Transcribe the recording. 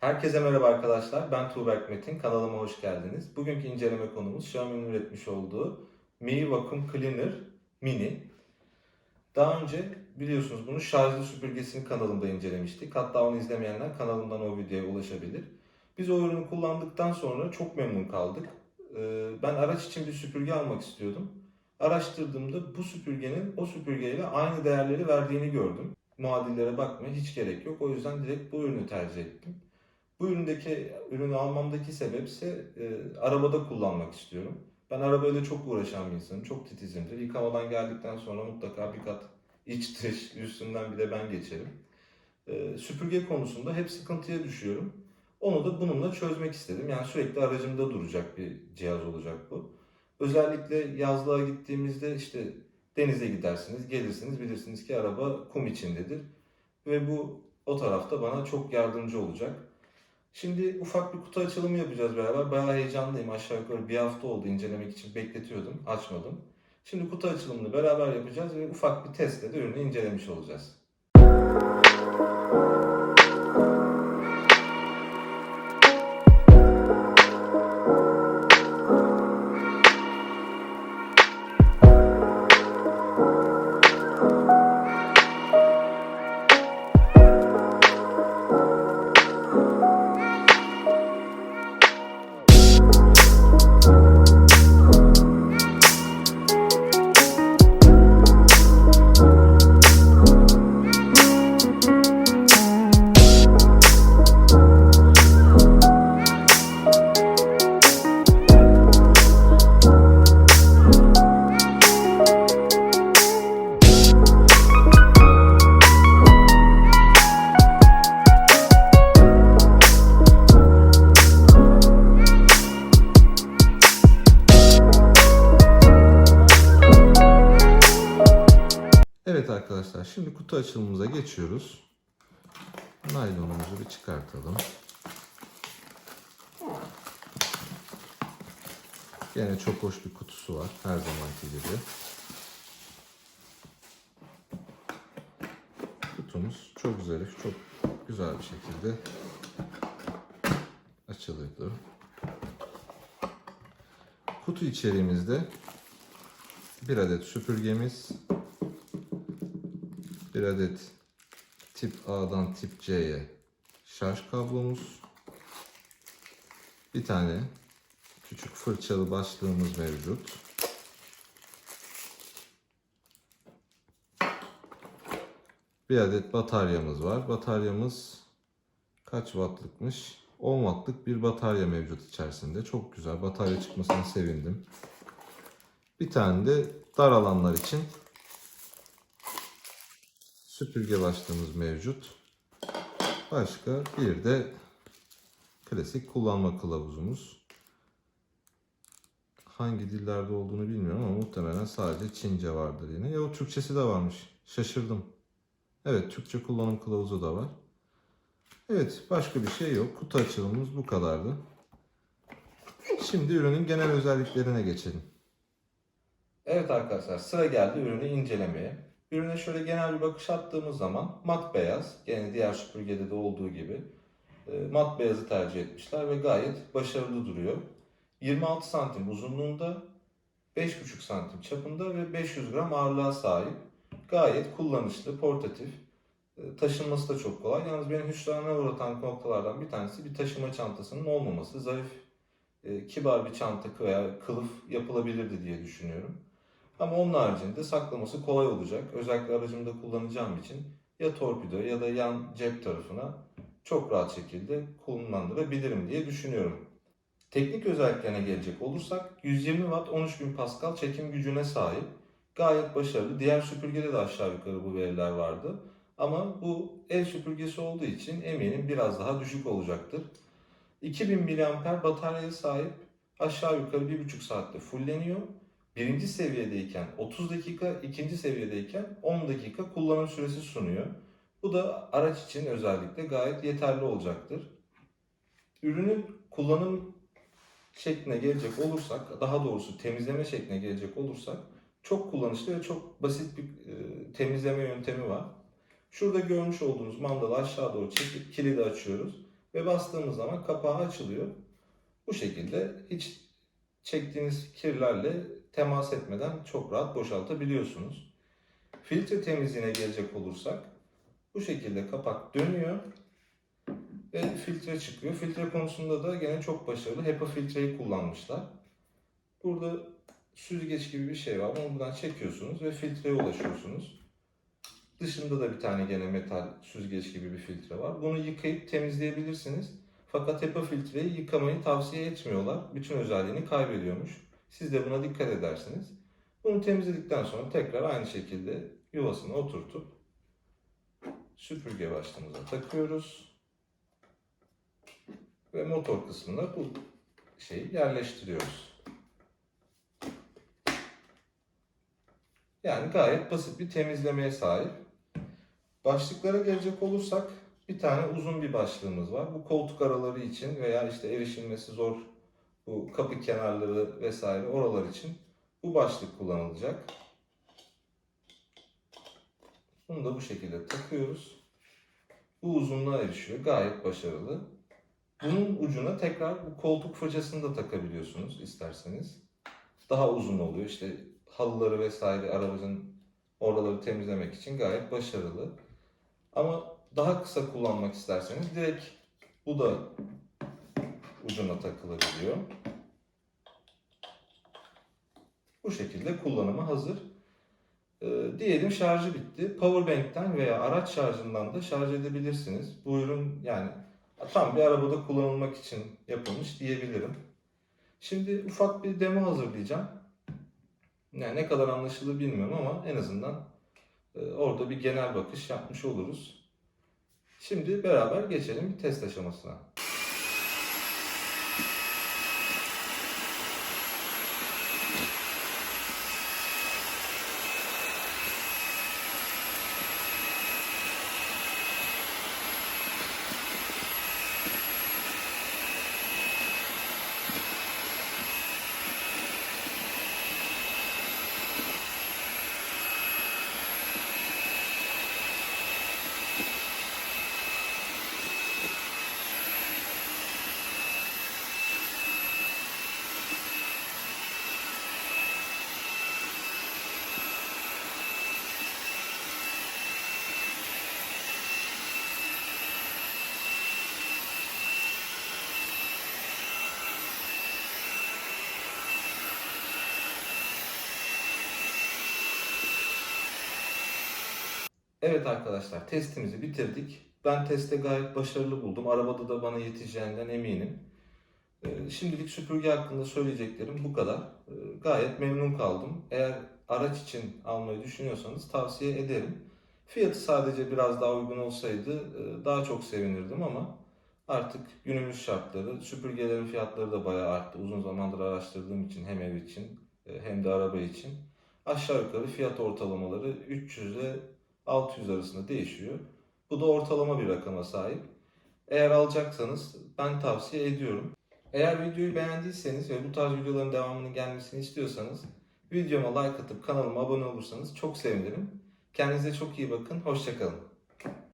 Herkese merhaba arkadaşlar. Ben Tuğberk Metin. Kanalıma hoş geldiniz. Bugünkü inceleme konumuz Xiaomi'nin üretmiş olduğu Mi Vacuum Cleaner Mini. Daha önce biliyorsunuz bunu şarjlı süpürgesini kanalımda incelemiştik. Hatta onu izlemeyenler kanalımdan o videoya ulaşabilir. Biz o ürünü kullandıktan sonra çok memnun kaldık. Ee, Ben araç için bir süpürge almak istiyordum. Araştırdığımda bu süpürgenin o süpürgeyle aynı değerleri verdiğini gördüm. Muadillere bakmaya hiç gerek yok. O yüzden direkt bu ürünü tercih ettim. Bu üründeki ürünü almamdaki sebep ise e, arabada kullanmak istiyorum. Ben arabayla çok uğraşan bir insanım. Çok titizimdir. Yıkamadan geldikten sonra mutlaka bir kat iç dış üstünden bir de ben geçerim. E, süpürge konusunda hep sıkıntıya düşüyorum. Onu da bununla çözmek istedim. Yani sürekli aracımda duracak bir cihaz olacak bu. Özellikle yazlığa gittiğimizde işte denize gidersiniz, gelirsiniz bilirsiniz ki araba kum içindedir. Ve bu o tarafta bana çok yardımcı olacak. Şimdi ufak bir kutu açılımı yapacağız beraber. Bayağı heyecanlıyım. Aşağı yukarı bir hafta oldu incelemek için bekletiyordum. Açmadım. Şimdi kutu açılımını beraber yapacağız ve ufak bir testle de ürünü incelemiş olacağız. Arkadaşlar şimdi kutu açılımımıza geçiyoruz. Naylonumuzu bir çıkartalım. Yine çok hoş bir kutusu var her zamanki gibi. Kutumuz çok zarif, çok güzel bir şekilde açılıyordu. Kutu içeriğimizde bir adet süpürgemiz, bir adet tip A'dan tip C'ye şarj kablomuz, bir tane küçük fırçalı başlığımız mevcut. Bir adet bataryamız var. Bataryamız kaç wattlıkmış? 10 wattlık bir batarya mevcut içerisinde. Çok güzel. Batarya çıkmasına sevindim. Bir tane de dar alanlar için süpürge başlığımız mevcut. Başka bir de klasik kullanma kılavuzumuz. Hangi dillerde olduğunu bilmiyorum ama muhtemelen sadece Çince vardır yine. Ya o Türkçesi de varmış. Şaşırdım. Evet Türkçe kullanım kılavuzu da var. Evet başka bir şey yok. Kutu açılımımız bu kadardı. Şimdi ürünün genel özelliklerine geçelim. Evet arkadaşlar sıra geldi ürünü incelemeye. Ürüne şöyle genel bir bakış attığımız zaman mat beyaz, gene diğer süpürgede de olduğu gibi e, mat beyazı tercih etmişler ve gayet başarılı duruyor. 26 santim uzunluğunda, 5,5 santim çapında ve 500 gram ağırlığa sahip. Gayet kullanışlı, portatif. E, Taşınması da çok kolay. Yalnız benim hüsrana uğratan noktalardan bir tanesi bir taşıma çantasının olmaması. Zarif, e, kibar bir çanta veya kılıf yapılabilirdi diye düşünüyorum. Ama onun haricinde saklaması kolay olacak. Özellikle aracımda kullanacağım için ya torpido ya da yan cep tarafına çok rahat şekilde kullandırabilirim diye düşünüyorum. Teknik özelliklerine gelecek olursak 120 Watt 13.000 Pascal çekim gücüne sahip. Gayet başarılı. Diğer süpürgede de aşağı yukarı bu veriler vardı. Ama bu el süpürgesi olduğu için eminim biraz daha düşük olacaktır. 2000 mAh bataryaya sahip aşağı yukarı 1,5 saatte fulleniyor. Birinci seviyedeyken 30 dakika, ikinci seviyedeyken 10 dakika kullanım süresi sunuyor. Bu da araç için özellikle gayet yeterli olacaktır. Ürünün kullanım şekline gelecek olursak, daha doğrusu temizleme şekline gelecek olursak çok kullanışlı ve çok basit bir e, temizleme yöntemi var. Şurada görmüş olduğunuz mandalı aşağı doğru çekip kilidi açıyoruz ve bastığımız zaman kapağı açılıyor. Bu şekilde hiç çektiğiniz kirlerle temas etmeden çok rahat boşaltabiliyorsunuz. Filtre temizliğine gelecek olursak bu şekilde kapak dönüyor ve filtre çıkıyor. Filtre konusunda da gene çok başarılı. HEPA filtreyi kullanmışlar. Burada süzgeç gibi bir şey var. Onu buradan çekiyorsunuz ve filtreye ulaşıyorsunuz. Dışında da bir tane gene metal süzgeç gibi bir filtre var. Bunu yıkayıp temizleyebilirsiniz. Fakat HEPA filtreyi yıkamayı tavsiye etmiyorlar. Bütün özelliğini kaybediyormuş. Siz de buna dikkat edersiniz. Bunu temizledikten sonra tekrar aynı şekilde yuvasına oturtup süpürge başlığımıza takıyoruz. Ve motor kısmına bu şeyi yerleştiriyoruz. Yani gayet basit bir temizlemeye sahip. Başlıklara gelecek olursak bir tane uzun bir başlığımız var. Bu koltuk araları için veya işte erişilmesi zor bu kapı kenarları vesaire oralar için bu başlık kullanılacak. Bunu da bu şekilde takıyoruz. Bu uzunluğa erişiyor. Gayet başarılı. Bunun ucuna tekrar bu koltuk fırçasını da takabiliyorsunuz isterseniz. Daha uzun oluyor. İşte halıları vesaire arabacın oraları temizlemek için gayet başarılı. Ama daha kısa kullanmak isterseniz direkt bu da ucuna takılabiliyor. Bu şekilde kullanıma hazır. Ee, diyelim şarjı bitti. Powerbank'ten veya araç şarjından da şarj edebilirsiniz. Bu ürün yani tam bir arabada kullanılmak için yapılmış diyebilirim. Şimdi ufak bir demo hazırlayacağım. Yani ne kadar anlaşılır bilmiyorum ama en azından e, orada bir genel bakış yapmış oluruz. Şimdi beraber geçelim bir test aşamasına. Evet arkadaşlar testimizi bitirdik. Ben testte gayet başarılı buldum. Arabada da bana yeteceğinden eminim. Ee, Şimdilik süpürge hakkında söyleyeceklerim bu kadar. Ee, Gayet memnun kaldım. Eğer araç için almayı düşünüyorsanız tavsiye ederim. Fiyatı sadece biraz daha uygun olsaydı e, daha çok sevinirdim ama artık günümüz şartları, süpürgelerin fiyatları da bayağı arttı. Uzun zamandır araştırdığım için hem ev için e, hem de araba için. Aşağı yukarı fiyat ortalamaları 300 ile 600 arasında değişiyor. Bu da ortalama bir rakama sahip. Eğer alacaksanız ben tavsiye ediyorum. Eğer videoyu beğendiyseniz ve bu tarz videoların devamının gelmesini istiyorsanız videoma like atıp kanalıma abone olursanız çok sevinirim. Kendinize çok iyi bakın. Hoşçakalın.